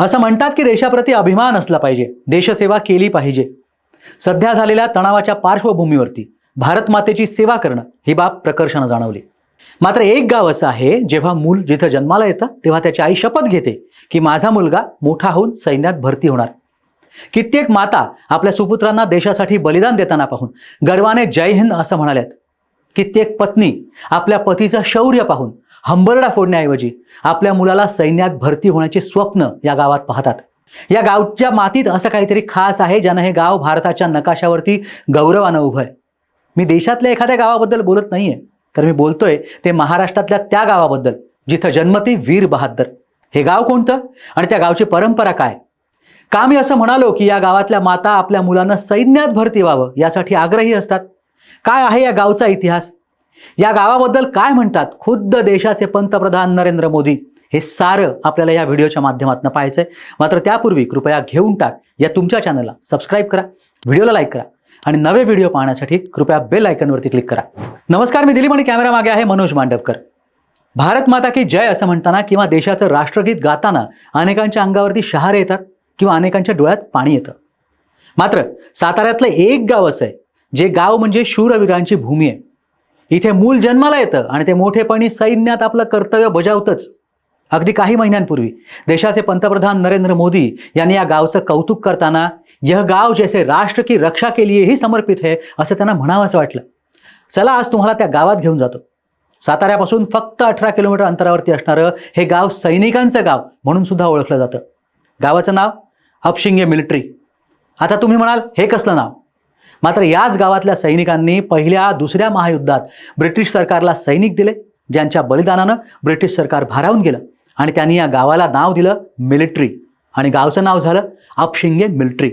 असं म्हणतात की देशाप्रती अभिमान असला पाहिजे. देशसेवा केली पाहिजे. सध्या झालेल्या तणावाच्या पार्श्वभूमीवरती भारत मातेची सेवा करणं ही बाब प्रकर्षानं जाणवली. मात्र एक गाव असं आहे जेव्हा मूल जिथं जन्माला येतं तेव्हा त्याची आई शपथ घेते की माझा मुलगा मोठा होऊन सैन्यात भरती होणार. कित्येक माता आपल्या सुपुत्रांना देशासाठी बलिदान देताना पाहून गर्वाने जय हिंद असं म्हणाल्यात. कित्येक पत्नी आपल्या पतीचं शौर्य पाहून हंबरडा फोडण्याऐवजी आपल्या मुलाला सैन्यात भरती होण्याचे स्वप्न या गावात पाहतात. या गावच्या मातीत असं काहीतरी खास आहे ज्यानं हे गाव भारताच्या नकाशावरती गौरवानं उभं आहे. मी देशातल्या एखाद्या गावाबद्दल बोलत नाहीये तर मी बोलतोय ते महाराष्ट्रातल्या त्या गावाबद्दल जिथं जन्मती वीर बहादर. हे गाव कोणतं आणि त्या गावची परंपरा काय? का मी असं म्हणालो की या गावातल्या माता आपल्या मुलांना सैन्यात भरती व्हावं यासाठी आग्रही असतात? काय आहे या गावचा इतिहास? या गावाबद्दल काय म्हणतात? खुद्द देशाचे पंतप्रधान नरेंद्र मोदी. हे सारं आपल्याला या व्हिडिओच्या माध्यमातून पाहायचंय. मात्र त्यापूर्वी कृपया घेऊन टाक या तुमच्या चॅनलला सबस्क्राईब करा व्हिडिओला लाईक करा आणि नवे व्हिडिओ पाहण्यासाठी कृपया बेल आयकनवरती क्लिक करा. नमस्कार मी दिलीप आणि कॅमेरा मागे आहे मनोज मांडवकर. भारत माता की जय असं म्हणताना किंवा देशाचं राष्ट्रगीत गाताना अनेकांच्या अंगावरती शहारे येतात किंवा अनेकांच्या डोळ्यात पाणी येतं. मात्र साताऱ्यातलं एक गाव असं आहे जे गाव म्हणजे शूरवीरांची भूमी आहे. इथे मूल जन्माला येतं आणि ते मोठेपणी सैन्यात आपलं कर्तव्य बजावतंच. अगदी काही महिन्यांपूर्वी देशाचे पंतप्रधान नरेंद्र मोदी यांनी या गावचं कौतुक करताना यह गाव जैसे राष्ट्र की रक्षा के लिए ही समर्पित है असं त्यांना म्हणावं असं वाटलं. चला आज तुम्हाला त्या गावात घेऊन जातो. साताऱ्यापासून फक्त अठरा किलोमीटर अंतरावरती असणारं हे गाव सैनिकांचं गाव म्हणून सुद्धा ओळखलं जातं. गावाचं नाव अपशिंगे मिलिटरी. आता तुम्ही म्हणाल हे कसलं नाव? मात्र याच गावातल्या सैनिकांनी पहिल्या दुसऱ्या महायुद्धात ब्रिटिश सरकारला सैनिक दिले ज्यांच्या बलिदानानं ब्रिटिश सरकार भारावून गेलं. आणि त्यांनी या गावाला नाव दिलं मिलिटरी. आणि गावचं नाव झालं अपशिंगे मिलिटरी.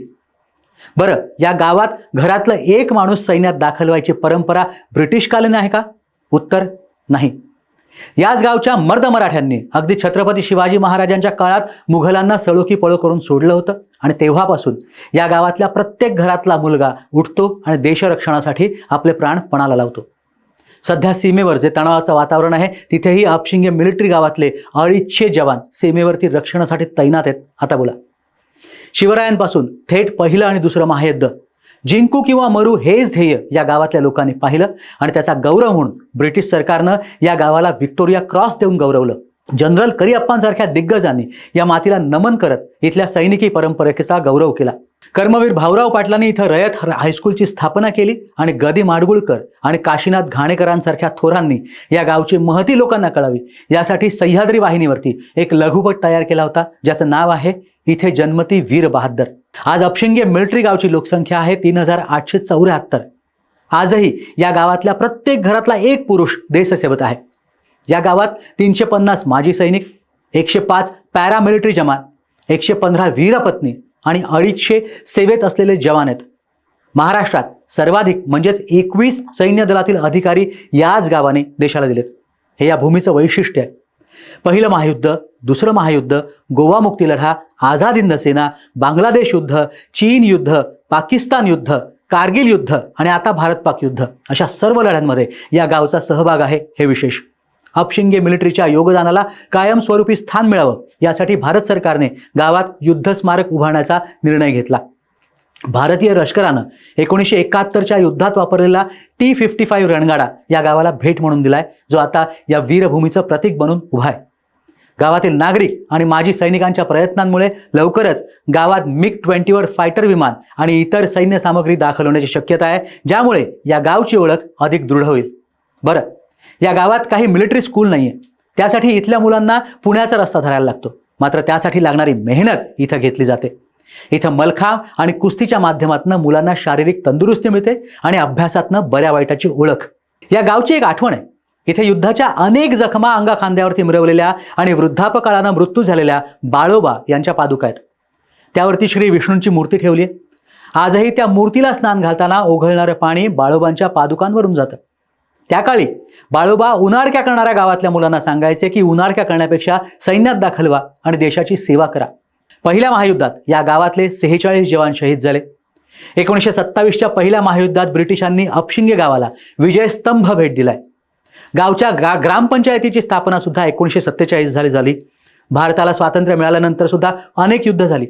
बरं या गावात घरातलं एक माणूस सैन्यात दाखल व्हायची परंपरा ब्रिटिशकालीन आहे का? उत्तर नाही. याच गावच्या मर्द मराठ्यांनी अगदी छत्रपती शिवाजी महाराजांच्या काळात मुघलांना सळोखी पळो करून सोडलं होतं. आणि तेव्हापासून या गावातल्या प्रत्येक घरातला मुलगा उठतो आणि देशरक्षणासाठी आपले प्राण पणाला लावतो. सध्या सीमेवर जे तणावाचं वातावरण आहे तिथेही आपशिंगे मिलिटरी गावातले अडीचशे जवान सीमेवरती रक्षणासाठी तैनात आहेत. आता बोला. शिवरायांपासून थेट पहिलं आणि दुसरं महायुद्ध जिंकू किंवा मरू हेच ध्येय या गावातल्या लोकांनी पाहिलं आणि त्याचा गौरव म्हणून ब्रिटिश सरकारनं या गावाला व्हिक्टोरिया क्रॉस देऊन गौरवलं. जनरल करिअप्पांसारख्या दिग्गजांनी या मातीला नमन करत इथल्या सैनिकी परंपरेचा गौरव केला. कर्मवीर भाऊराव पाटलांनी इथं रयत हायस्कूलची स्थापना केली आणि गदी माडगुळकर आणि काशीनाथ घाणेकरांसारख्या थोरांनी या गावची महती लोकांना कळावी. यासाठी सह्याद्री वाहिनीवरती एक लघुपट तयार केला होता ज्याचं नाव आहे इथे जन्मती वीर बहादर आज अपशिंगे मिलिटरी गावची लोकसंख्या आहे तीन हजार आठशे चौऱ्याहत्तर. आजही या गावातल्या प्रत्येक घरातला एक पुरुष देशसेवक आहे. या गावात तीनशे पन्नास माजी सैनिक एकशे पाच पॅरामिलिटरी जवान एकशे पंधरा वीरपत्नी आणि अडीचशे सेवेत असलेले जवान आहेत. महाराष्ट्रात सर्वाधिक म्हणजेच एकवीस सैन्य दलातील अधिकारी याच गावाने देशाला दिलेत. हे या भूमीचं वैशिष्ट्य आहे. पहिलं महायुद्ध दुसरं महायुद्ध गोवा मुक्ती लढा आझाद हिंद सेना बांगलादेश युद्ध चीन युद्ध पाकिस्तान युद्ध कारगिल युद्ध आणि आता भारत पाक युद्ध. अशा सर्व लढ्यांमध्ये या गावचा सहभाग आहे हे विशेष. अपशिंगे मिलिटरीच्या योगदानाला कायमस्वरूपी स्थान मिळावं यासाठी भारत सरकारने गावात युद्ध स्मारक उभारण्याचा निर्णय घेतला. भारतीय लष्करानं एकोणीसशे एकाहत्तरच्या युद्धात वापरलेला टी फिफ्टी फाईव्ह रणगाडा या गावाला भेट म्हणून दिलाय जो आता या वीरभूमीचं प्रतीक बनून उभा आहे. गावातील नागरिक आणि माजी सैनिकांच्या प्रयत्नांमुळे लवकरच गावात मिग ट्वेंटीवर फायटर विमान आणि इतर सैन्य सामग्री दाखल होण्याची शक्यता आहे ज्यामुळे या गावची ओळख अधिक दृढ होईल. बरं या गावात काही मिलिटरी स्कूल नाहीये. त्यासाठी इथल्या मुलांना पुण्याचा रस्ता धरायला लागतो. मात्र त्यासाठी लागणारी मेहनत इथं घेतली जाते. इथं मलखांब आणि कुस्तीच्या माध्यमातून मुलांना शारीरिक तंदुरुस्ती मिळते आणि अभ्यासातनं बऱ्या वाईटाची ओळख. या गावची एक आठवण आहे. इथे युद्धाच्या अनेक जखमा अंगा खांद्यावरती मिरवलेल्या आणि वृद्धापकाळानं मृत्यू झालेल्या बाळोबा यांच्या पादुका आहेत. त्यावरती श्री विष्णूंची मूर्ती ठेवली आहे. आजही त्या मूर्तीला स्नान घालताना ओघळणारं पाणी बाळोबांच्या पादुकांवरून जातं. त्या काळी बाळोबा उन्हाळक्या करणाऱ्या गावातल्या मुलांना सांगायचे की उन्हाळक्या करण्यापेक्षा सैन्यात दाखल व्हा आणि देशाची सेवा करा. पहिल्या महायुद्धात या गावातले सेहेचाळीस जवान शहीद झाले. एकोणीसशे सत्तावीसच्या पहिल्या महायुद्धात ब्रिटिशांनी अपशिंगे गावाला विजयस्तंभ भेट दिलाय. गावच्या ग्रा ग्रामपंचायतीची स्थापना सुद्धा एकोणीसशे सत्तेचाळीस झाली झाली. भारताला स्वातंत्र्य मिळाल्यानंतर सुद्धा अनेक युद्ध झाली.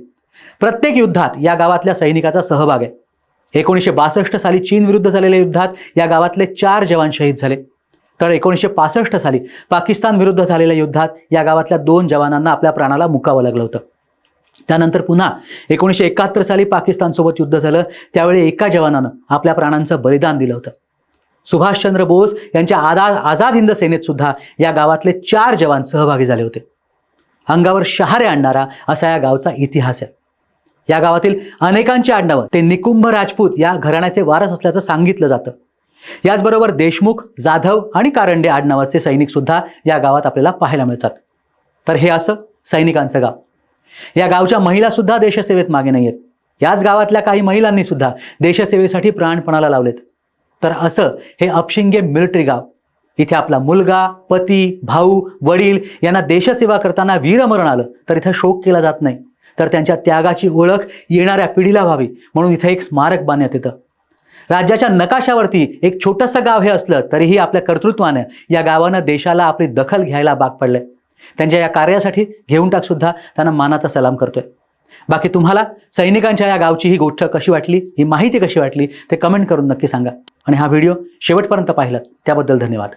प्रत्येक युद्धात या गावातल्या सैनिकाचा सहभाग आहे. एकोणीसशे बासष्ट साली चीन विरुद्ध झालेल्या युद्धात या गावातले चार जवान शहीद झाले. तर एकोणीसशे पासष्ट साली पाकिस्तान विरुद्ध झालेल्या युद्धात या गावातल्या दोन जवानांना आपल्या प्राणाला मुकावं लागलं होतं. त्यानंतर पुन्हा एकोणीसशे एकाहत्तर साली पाकिस्तानसोबत युद्ध झालं. त्यावेळी एका जवानानं आपल्या प्राणांचं बलिदान दिलं होतं. सुभाषचंद्र बोस यांच्या आदा आझाद हिंद सेनेत सुद्धा या गावातले चार जवान सहभागी झाले होते. अंगावर शहारे आणणारा असा या गावचा इतिहास आहे. या गावातील अनेकांची आडनावं ते निकुंभ राजपूत या घराण्याचे वारस असल्याचं सांगितलं जातं. याचबरोबर देशमुख जाधव आणि कारंडे आडनावाचे सैनिक सुद्धा या गावात आपल्याला पाहायला मिळतात. तर हे असं सैनिकांचं गाव. या गावच्या महिला सुद्धा देशसेवेत मागे नाही आहेत याच गावातल्या काही महिलांनी सुद्धा देशसेवेसाठी प्राणपणाला लावलेत. तर असं हे अपशिंगे मिलिटरी गाव इथे आपला मुलगा पती भाऊ वडील यांना देशसेवा करताना वीरमरण आलं तर इथं शोक केला जात नाही. तर त्यांच्या त्यागाची ओळख येणाऱ्या पिढीला व्हावी म्हणून इथं एक स्मारक बांधण्यात येतं. राज्याच्या नकाशावरती एक छोटंसं गाव हे असलं तरीही आपल्या कर्तृत्वानं या गावानं देशाला आपली दखल घ्यायला भाग पडलंय. त्यांच्या या कार्यासाठी घेऊन टाक सुद्धा त्यांना मानाचा सलाम करतोय. बाकी तुम्हाला सैनिकांच्या या गावची ही गोष्ट कशी वाटली ही माहिती कशी वाटली ते कमेंट करून नक्की सांगा. आणि हा व्हिडिओ शेवटपर्यंत पाहिलात त्याबद्दल धन्यवाद.